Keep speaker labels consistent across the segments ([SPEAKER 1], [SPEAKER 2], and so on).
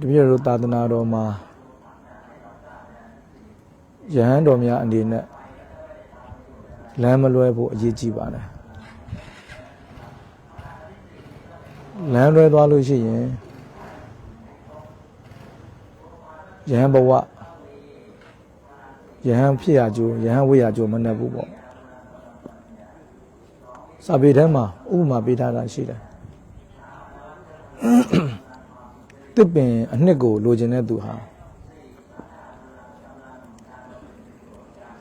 [SPEAKER 1] တပည့်တော်သာသနာတော်မှာယဟန်တော်များအနေနဲ့လမ်းမလွဲဖို့အရေးကြီးပါတယ်လမ်းလွဲသွားလို့ရှိရင်ယဟန်ဘဝယဟန်ဖြစ်ရကြိုးယဟန်ဝိရကြိုးမနှက်ဘူးပေါ့စာပေထဲမှာဥပမာပေးထားတာရှိတယ် တစ်ပင်အနှစ်ကိုလိုချင်တဲ့သူဟာ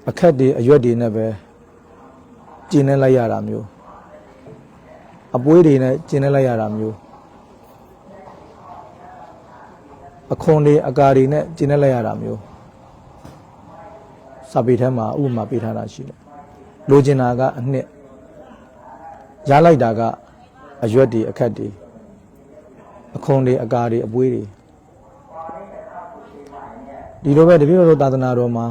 [SPEAKER 1] အခက်တွေအရွက်တွေနဲ့ပဲကျင်းနေလိုက်ရတာမျိုးအပွေးတွေနဲ့ကျင်းနေလိုက်ရတာမျိုးအခွန်တွေအကာတွေနဲ့ကျင်းနေလိုက်ရတာမျိုးစာပေထဲမှာဥပမာပေးထားတာရှိတယ်လိုချင်တာကအနှစ်ရလိုက်တာကအရွက်တွေအခက်တွေ အခွန်တွေအကာတွေအပွေးတွေဒီလိုပဲတပည့်တော်သာသနာတော်မှာ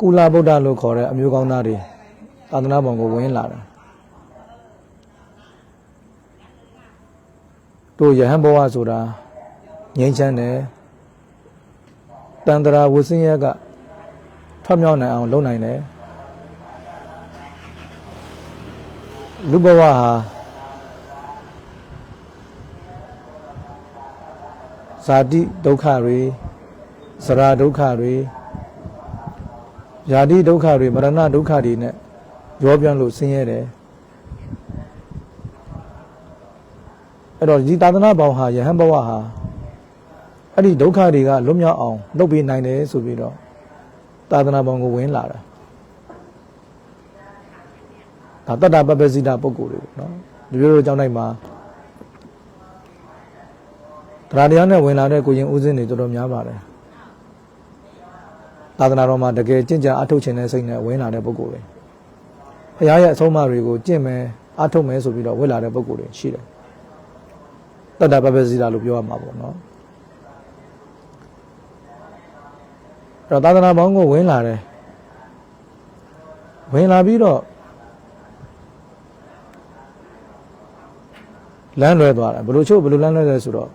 [SPEAKER 1] ကုလဗုဒ္ဓလို့ခေါ်တဲ့အမျိုးကောင်းသားတွေသာသနာ့ဘောင်ကိုဝင်လာတာတို့ယဟန်ဘဝဆိုတာငြိမ်းချမ်းတယ်တန်တရာဝဆင်းရကထွက်မြောက်နိုင်အောင်လုပ်နိုင်တယ်လူဘဝဟာ ဇာတိဒုက္ခတွေဇရာဒုက္ခတွေယာတိဒုက္ခတွေမရဏဒုက္ခတွေနဲ့ရောပြန်လို့ဆင်းရဲတယ်အဲ့တော့ဒီသာသနာပေါင်းဟာယဟန်ဘဝဟာအဲ့ဒီဒုက္ခတွေကလွတ်မြောက်အောင်လုပ်ပေးနိုင်တယ်ဆိုပြီးတော့သာသနာပေါင်းကိုဝင်လာတာဒါတတ္တပပ္ပစိတပုဂ္ဂိုလ်တွေပေါ့နော်ဒီလိုလိုကြောင်းတိုင်းမှာ တရားတရားနဲ့ဝင်လာတဲ့ကိုရင်ဦးစင်းတွေတော်တော်များပါတယ်သာသနာတော်မှာတကယ်ကြင်ကြံအထုတ်ခြင်းတဲ့စိတ်နဲ့ဝင်လာတဲ့ပုဂ္ဂိုလ်တွေဘုရားရဲ့အဆုံးအမတွေကိုကျင့်မယ်အထုတ်မယ်ဆိုပြီးတော့ဝင်လာတဲ့ပုဂ္ဂိုလ်တွေရှိတယ်တတ္တပပ္ပစိတလို့ပြောရမှာပေါ့နော်အဲ့တော့သာသနာပေါင်းကိုဝင်လာတယ်ဝင်လာပြီးတော့လမ်းလွဲသွားတယ်ဘယ်လိုချုပ်ဘယ်လိုလမ်းလွဲလဲဆိုတော့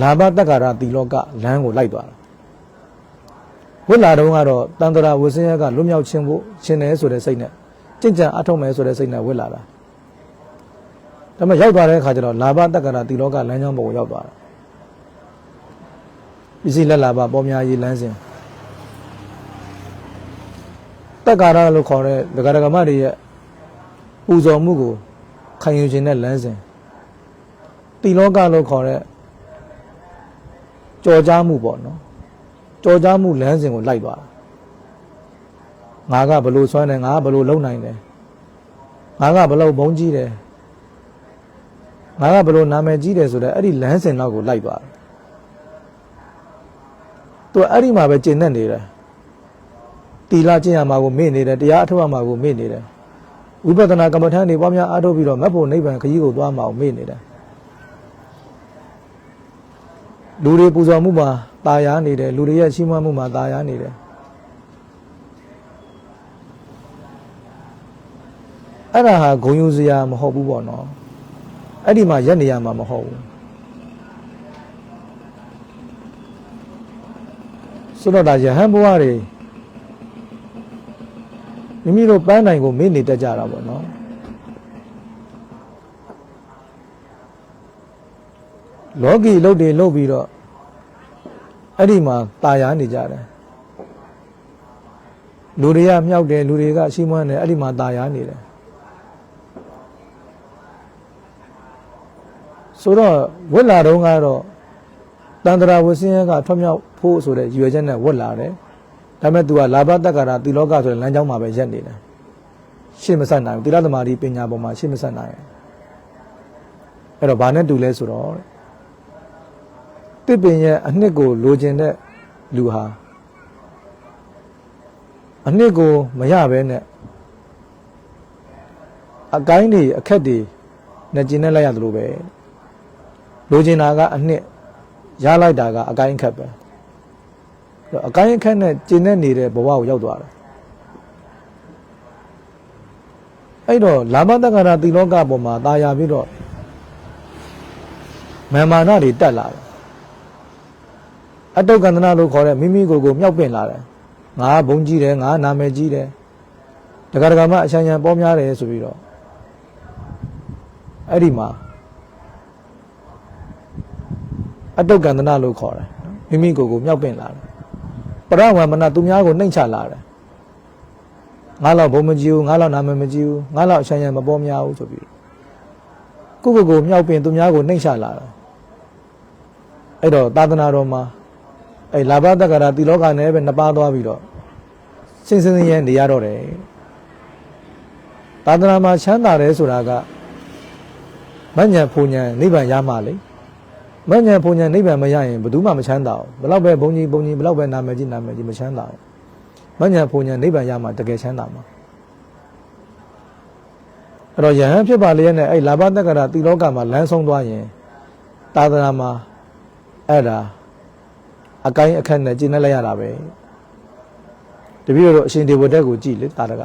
[SPEAKER 1] လာဘတက္ကာရတိလောကလမ်းကိုလိုက်သွားတာဝိလာတုံးကတော့တန်တရာဝဆင်းရဲကလွတ်မြောက်ခြင်းဖို့ရှင်တယ်ဆိုတဲ့စိတ်နဲ့ကြင်ကြံအထောက်မယ်ဆိုတဲ့စိတ်နဲ့ဝိလာတာဒါပေမဲ့ရောက်သွားတဲ့အခါကျတော့လာဘတက္ကာရတိလောကလမ်းကြောင်းပေါ်ကိုရောက်သွားတာပစ္စည်းလက်လာဘပေါ်များရေးလမ်းစဉ်တက္ကာရလို့ခေါ်တဲ့ဒဂရဂမတွေရဲ့ပူဇော်မှုကိုခံယူခြင်းတဲ့လမ်းစဉ်တိလောကလို့ခေါ်တဲ့ ကြော်ကြားမှုပေါ့နော်ကြော်ကြားမှုလမ်းစဉ်ကိုလိုက်သွားတာငါကဘလို့ဆွမ်းတယ်ငါကဘလို့လုံနိုင်တယ်ငါကဘလို့ဘုံကြီးတယ်ငါကဘလို့နာမည်ကြီးတယ်ဆိုတော့အဲ့ဒီလမ်းစဉ်တော့ကိုလိုက်သွားတာသူအဲ့ဒီမှာပဲကျင့်တတ်နေတယ်တီလာကျင့်ရမှာကိုမေ့နေတယ်တရားအထောက်အမှာကိုမေ့နေတယ်ဝိပဿနာကမ္မထန်တွေပွားများအားထုတ်ပြီးတော့မတ်ဖို့နိဗ္ဗာန်ခရီးကိုသွားမှာကိုမေ့နေတယ် လူတွေပူဇော်မှုမှာตาယာနေတယ်လူတွေရဲ့ရှိမှမှုမှာตาယာနေတယ်အဲ့ဒါဟာဂုံယူစရာမဟုတ်ဘူးပေါ့နော်အဲ့ဒီမှာရက်နေရမှာမဟုတ်ဘူးဆိုတော့ဒါယဟန်ဘဝတွေမိမိတို့ပန်းနိုင်ကိုမေ့နေတတ်ကြတာပေါ့နော် လောကီလုတ်တွေလုတ်ပြီးတော့အဲ့ဒီမှာตายာနေကြတယ်လူတွေကမြောက်တယ်လူတွေကရှိမွမ်းတယ်အဲ့ဒီမှာตายာနေတယ်ဆိုတော့ဝက်လာတော့ကတော့တန္တရာဝဆင်းရဲကထွတ်မြောက်ဖို့ဆိုတဲ့ရည်ရွယ်ချက်နဲ့ဝက်လာတယ်ဒါပေမဲ့ तू ကလာဘတက္ကရာတိလောကဆိုတဲ့လမ်းကြောင်းမှာပဲရက်နေတယ်ရှေ့မဆက်နိုင်ဘူးတိရသမารီပညာပေါ်မှာရှေ့မဆက်နိုင်အဲ့တော့ဘာနဲ့တူလဲဆိုတော့ တစ်ပင်ရဲ့အနှစ်ကိုလိုချင်တဲ့လူဟာအနှစ်ကိုမရဘဲနဲ့အကိုင်းတွေအခက်တွေနဲ့ကျင်းနေလိုက်ရတယ်လို့ပဲလိုချင်တာကအနှစ်ရလိုက်တာကအကိုင်းအခက်ပဲအကိုင်းအခက်နဲ့ကျင်းနေနေတဲ့ဘဝကိုရောက်သွားတယ်အဲ့တော့လာမတက္ကရာတိလောကပေါ်မှာตายာပြီးတော့ မာမာနတွေတက်လာတယ် အတုတ်ကန္တနာလို့ခေါ်တဲ့မိမိကိုယ်ကိုမြောက်ပင့်လာတယ်ငါဘုံကြီးတယ်ငါနာမည်ကြီးတယ်တက္ကရာမအချမ်းချမ်းပေါ်များတယ်ဆိုပြီးတော့အဲ့ဒီမှာအတုတ်ကန္တနာလို့ခေါ်တယ်မိမိကိုယ်ကိုမြောက်ပင့်လာတယ်ပရဝမနာသူများကိုနှိမ့်ချလာတယ်ငါတော့ဘုံမကြီးဘူးငါတော့နာမည်မကြီးဘူးငါတော့အချမ်းချမ်းမပေါ်များဘူးဆိုပြီးကိုယ့်ကိုယ်ကိုမြောက်ပင့်သူများကိုနှိမ့်ချလာတယ်အဲ့တော့သာသနာတော်မှာ အဲ့လာဘတက္ကရာတိလောကနဲ့ပဲနှစ်ပါးသွားပြီးတော့စင်စင်ရဲနေရတော့တယ်သာသနာမှာချမ်းသာတယ်ဆိုတာကမဉ္ဇဉ်ဖူဉ္ဇဉ်နိဗ္ဗာန်ရမှာလေမဉ္ဇဉ်ဖူဉ္ဇဉ်နိဗ္ဗာန်မရရင်ဘယ်သူမှမချမ်းသာဘူးဘလောက်ပဲဘုံကြီးဘုံကြီးဘလောက်ပဲနာမည်ကြီးနာမည်ကြီးမချမ်းသာဘူးမဉ္ဇဉ်ဖူဉ္ဇဉ်နိဗ္ဗာန်ရမှာတကယ်ချမ်းသာမှာအဲ့တော့ယဟန်ဖြစ်ပါလျက်နဲ့အဲ့လာဘတက္ကရာတိလောကမှာလမ်းဆုံးသွားရင်သာသနာမှာအဲ့ဒါ အကိုင်းအခက်နဲ့ကျင့်လိုက်ရတာပဲတပည့်တော်တို့အရှင်ဒေဝတက်ကိုကြည်လေတာတက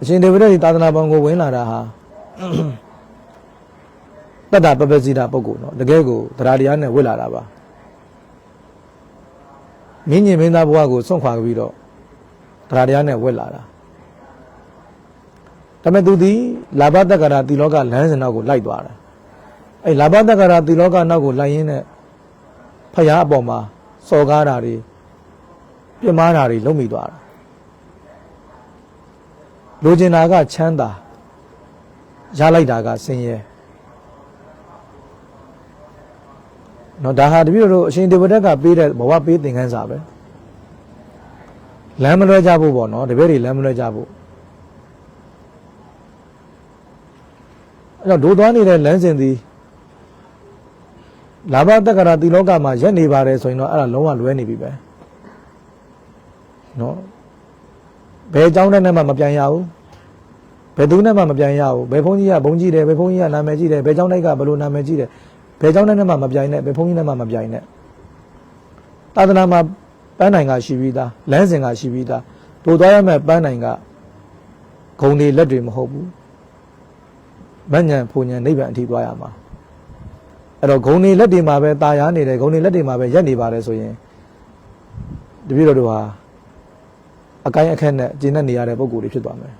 [SPEAKER 1] အရှင်ဒေဝတက်ဒီသာသနာပေါင်းကိုဝင်လာတာဟာတတ္တပပစီတာပုဂ္ဂိုလ်နော်တကယ်ကိုတရားတရားနဲ့ဝစ်လာတာပါမင်းကြီးမင်းသားဘဝကိုစွန့်ခွာပြီးတော့တရားတရားနဲ့ဝစ်လာတာဒါပေမဲ့သူဒီလာဘတက္ကရာတိလောကလမ်းစဉ်နောက်ကိုလိုက်သွားတာအဲ့လာဘတက္ကရာတိလောကနောက်ကိုလိုက်ရင်းနဲ့ ဖယားအပေါ်မှာစော်ကားတာတွေပြစ်မှားတာတွေလုံးမိသွားတာလိုချင်တာကချမ်းသာရလိုက်တာကဆင်းရဲနော်ဒါဟာတပည့်တော်တို့အရှင်ဒေဝတက်ကပေးတဲ့ဘဝပေးသင်ခန်းစာပဲလမ်းမလွဲကြဖို့ပေါ့နော်တပည့်တွေလမ်းမလွဲကြဖို့အဲ့တော့ဒိုးသွားနေတဲ့လမ်းစဉ်သည် လာဘတက္ကရာတိလောကမှာရက်နေပါတယ်ဆိုရင်တော့အဲ့ဒါလုံးဝလွဲနေပြီပဲနော်ဘယ်အကြောင်းနဲ့မှမပြန်ရဘူးဘယ်သူနဲ့မှမပြန်ရဘူးဘယ်ဘုန်းကြီးကဘုန်းကြီးတယ်ဘယ်ဘုန်းကြီးကနာမည်ကြီးတယ်ဘယ်เจ้าတိုက်ကဘယ်လိုနာမည်ကြီးတယ်ဘယ်เจ้าနဲ့မှမပြိုင်နဲ့ဘယ်ဘုန်းကြီးနဲ့မှမပြိုင်နဲ့သာသနာမှာပန်းနိုင်ကရှိပြီးသားလမ်းစဉ်ကရှိပြီးသားတို့သွားရမယ့်ပန်းနိုင်ကဂုံတွေလက်တွေမဟုတ်ဘူးမညံဖူညံနိဗ္ဗာန်အထိသွားရမှာ အဲ့တော့ဂုံတွေလက်တွေမှာပဲตายရနေတယ်ဂုံတွေလက်တွေမှာပဲရက်နေပါတယ်ဆိုရင်တပည့်တော်တို့ဟာအကိုင်းအခက်နဲ့ကျင့်နေရတဲ့ပုံကိုယ်တွေဖြစ်သွားမယ်